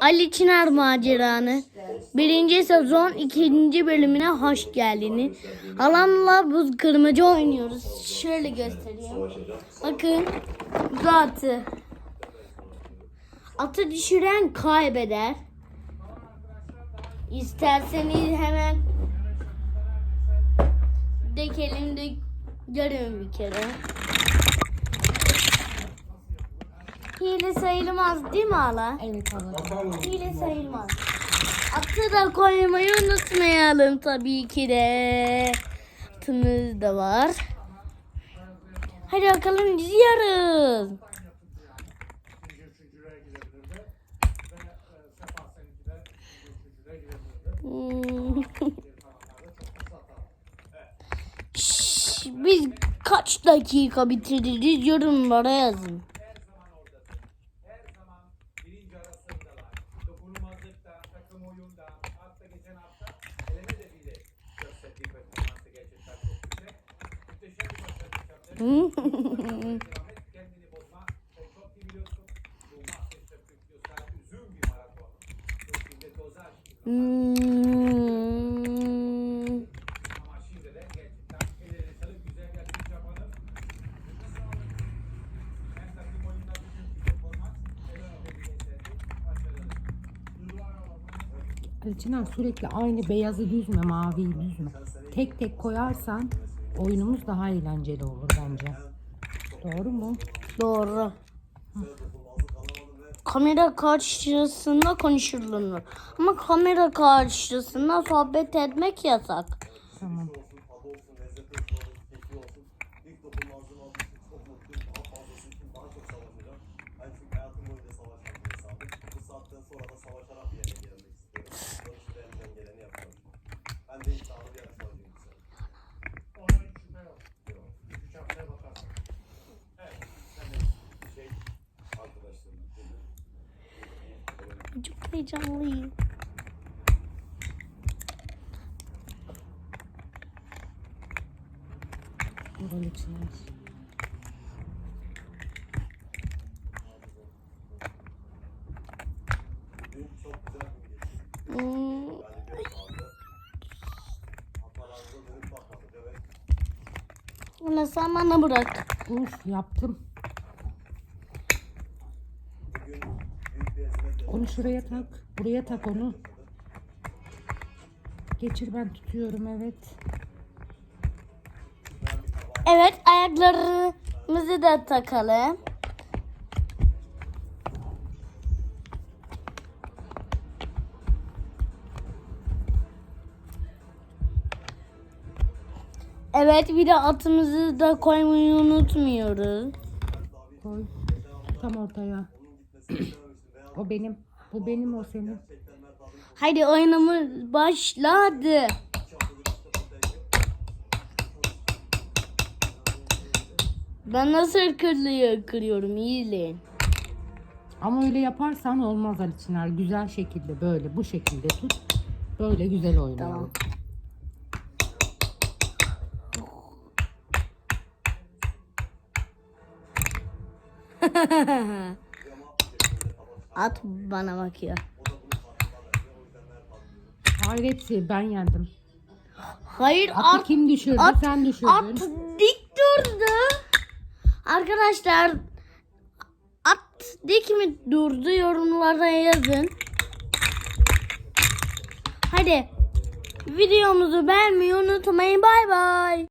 Ali Çınar maceranı. Birinci sezon ikinci bölümüne hoş geldiniz. Halamla buz kırmacı oynuyoruz. Şöyle göstereyim. Bakın bu atı. Atı düşüren kaybeder. İsterseniz hemen dekelim de görün bir kere. Hile sayılmaz değil mi hala? Evet anladım. Hile sayılmaz. Atı da koymayı unutmayalım tabii ki de. Atımız da var. Hadi bakalım. Hmm. Şşş, Biz kaç dakika bitiririz yorumlara yazın. Takım oyunda, hatta geçen hafta eleme de bile gösterdiği performansı gerçekten çok güzel. Muhteşem bir başarı yaptı. Kendini bozma, sen çok iyi biliyorsun. Bu Masterchef Türkiye üzüm bir maraton. Türkiye'de dozaj. Hmm. Ama şimdi de gerçekten elleri sarıp güzel yapmış yapanı. Hem takım oyunda bütün bir performans, eleme de bile başarılı. Çınar sürekli aynı beyazı düzme, maviyi düzme. Tek tek koyarsan oyunumuz daha eğlenceli olur bence. Doğru mu? Doğru. Kamera karşısında konuşulur. Ama kamera karşısında sohbet etmek yasak. Tamam. Dönüp bakmadık. Evet. Bunu sen bana bırak. Dur yaptım. Onu şuraya tak. Buraya tak onu. Geçir ben tutuyorum evet. Evet ayaklarımızı da takalım. Evet bir de atımızı da koymayı unutmuyoruz. Koy. Tam ortaya. O benim. Bu benim o senin. Haydi oyunumuz başladı. Ben nasıl kırlıyor kırıyorum izleyin. Ama öyle yaparsan olmaz Ali Çınar. Güzel şekilde böyle bu şekilde tut. Böyle güzel oynayalım. Tamam. At bana bakıyor. Hayret ben yendim. Hayır Atı at, kim düşürdü? at- Sen düşürdün. at dik durdu. Arkadaşlar at dik mi durdu yorumlara yazın. Hadi videomuzu beğenmeyi unutmayın. Bay bay.